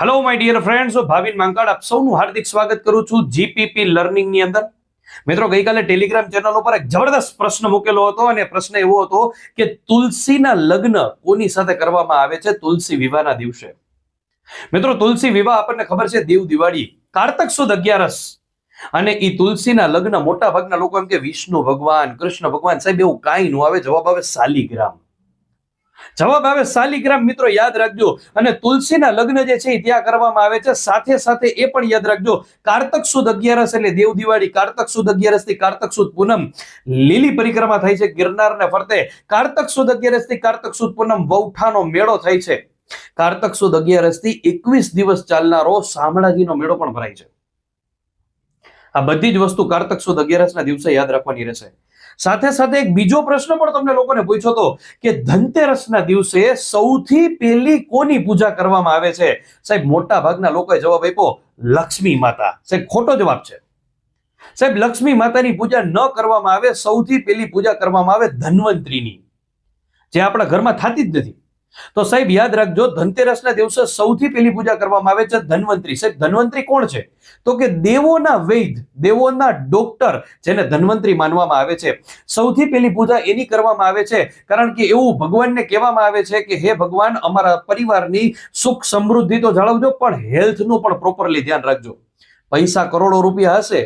Hello my dear friends Bhavin Mankad આપ સૌનું હાર્દિક સ્વાગત કરું છું જીપીપી લર્નિંગની અંદર. મિત્રો, ગઈકાલે ટેલિગ્રામ ચેનલ ઉપર એક જબરદસ્ત પ્રશ્ન મૂકેલો હતો અને પ્રશ્ન એવો હતો કે તુલસીના લગ્ન કોની સાથે કરવામાં આવે છે? તુલસી વિવાહના દિવસે. મિત્રો, તુલસી વિવાહ આપણને ખબર છે દેવ દિવાળી, કારતક સુદ અગિયારસ. અને એ તુલસીના લગ્ન મોટા ભાગના લોકો એમ કે વિષ્ણુ ભગવાન, કૃષ્ણ ભગવાન સાહેબ એવું કાંઈ નું આવે, જવાબ આવે શાલિગ્રામ જવાબ આવે શાલિગ્રામ મિત્રો યાદ રાખજો. અને તુલસીના લગ્ન જે છે ત્યાં કરવામાં આવે છે. સાથે સાથે એ પણ યાદ રાખજો. કારતક સુદ અગિયારસ એટલે દેવ દિવાળી. કારતક સુદ અગિયારસથી કારતક સુદ પૂનમ લીલી પરિક્રમા થાય છે ગિરનારને ફરતે. કારતક સુદ અગિયારસથી કારતક સુદ પૂનમ વૌઠાનો મેળો થાય છે. કારતક સુદ અગિયારસથી એકવીસ દિવસ ચાલનારો શામળાજીનો મેળો પણ ભરાય છે. આ બધી જ વસ્તુ કારતક સુદ અગિયારસના દિવસે યાદ રાખવાની રહેશે. સાથે સાથે એક બીજો પ્રશ્ન પણ તમને લોકોને પૂછ્યો હતો કે ધનતેરસના દિવસે સૌથી પહેલી કોની પૂજા કરવામાં આવે છે? સાહેબ, મોટા ભાગના લોકોએ જવાબ આપ્યો, લક્ષ્મી માતા. સાહેબ, ખોટો જવાબ છે. સાહેબ, લક્ષ્મી માતાની પૂજા ન કરવામાં આવે, સૌથી પહેલી પૂજા કરવામાં આવે ધન્વંતરીની. જે આપણા ઘરમાં થતી જ નથી. તો સાહેબ, યાદ રાખજો, ધનતેરસના દિવસે સૌથી પહેલી પૂજા કરવામાં આવે છે ધન્વંતરી. સાહેબ, ધન્વંતરી કોણ છે? તો કે દેવોના વૈદ દેવોના ડોક્ટર, જેને ધન્વંતરી માનવામાં આવે છે. સૌથી પહેલી પૂજા એની કરવામાં આવે છે, કારણ કે એવું ભગવાનને કહેવામાં આવે છે કે, હે ભગવાન, અમારા પરિવારની સુખ સમૃદ્ધિ તો જાળવજો, પણ હેલ્થનું પણ પ્રોપરલી ધ્યાન રાખજો. પૈસા કરોડો રૂપિયા હશે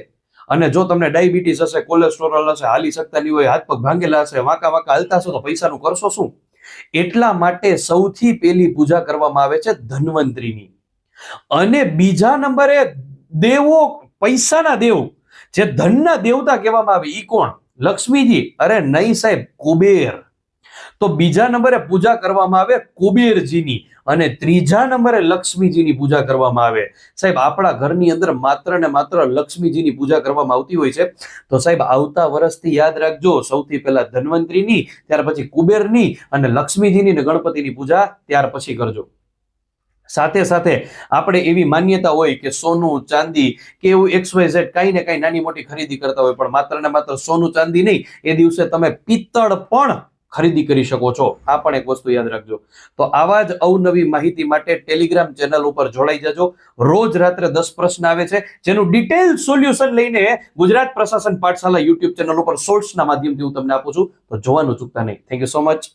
અને જો તમને ડાયાબિટીસ હશે, કોલેસ્ટ્રોલ હશે, હાલી શકતા નહીં હોય, હાથ પગ ભાંગેલા હશે, વાંકા વાંકા હલતા હશો તો પૈસાનું કરશો શું? એટલા માટે સૌથી પહેલી પૂજા કરવામાં આવે છે ધન્વંતરીની. અને બીજા નંબરે દેવો, પૈસાના દેવ, જે ધનના દેવતા કહેવામાં આવે, ઈ કોણ? લક્ષ્મીજી. અરે નહીં સાહેબ, કુબેર. તો બીજા નંબરે પૂજા કરવામાં આવે કુબેરજીની અને ત્રીજા નંબરે લક્ષ્મીજીની પૂજા કરવામાં આવે. સાહેબ, આપણા ઘરની અંદર માત્ર ને માત્ર લક્ષ્મીજીની પૂજા કરવામાં આવતી હોય છે. તો સાહેબ, આવતા વર્ષથી યાદ રાખજો, સૌથી પહેલા ધન્વંતરીની, ત્યાર પછી કુબેરની અને લક્ષ્મીજીની ને ગણપતિની પૂજા ત્યાર પછી કરજો. સાથે સાથે આપણે એવી માન્યતા હોય કે સોનું, ચાંદી કે એવું એક્સવાયઝેડ વાય ઝેડ કાંઈ ને કાંઈ નાની મોટી ખરીદી કરતા હોય, પણ માત્ર ને માત્ર સોનું, ચાંદી નહીં, એ દિવસે તમે પિત્તળ પણ ખરીદી કરી શકો છો. આ પણ એક વસ્તુ યાદ રાખજો. તો આવા જ અવનવી માહિતી માટે ટેલિગ્રામ ચેનલ ઉપર જોડાઈ જજો. રોજ રાત્રે દસ પ્રશ્ન આવે છે. જેનું ડિટેલ સોલ્યુશન લઈને ગુજરાત પ્રશાસન પાઠશાલા યુટ્યુબ ચેનલ ઉપર શોર્ટ્સના માધ્યમથી હું તમને આપું છું. તો જોવાનું ચૂકતા નહીં. Thank you so much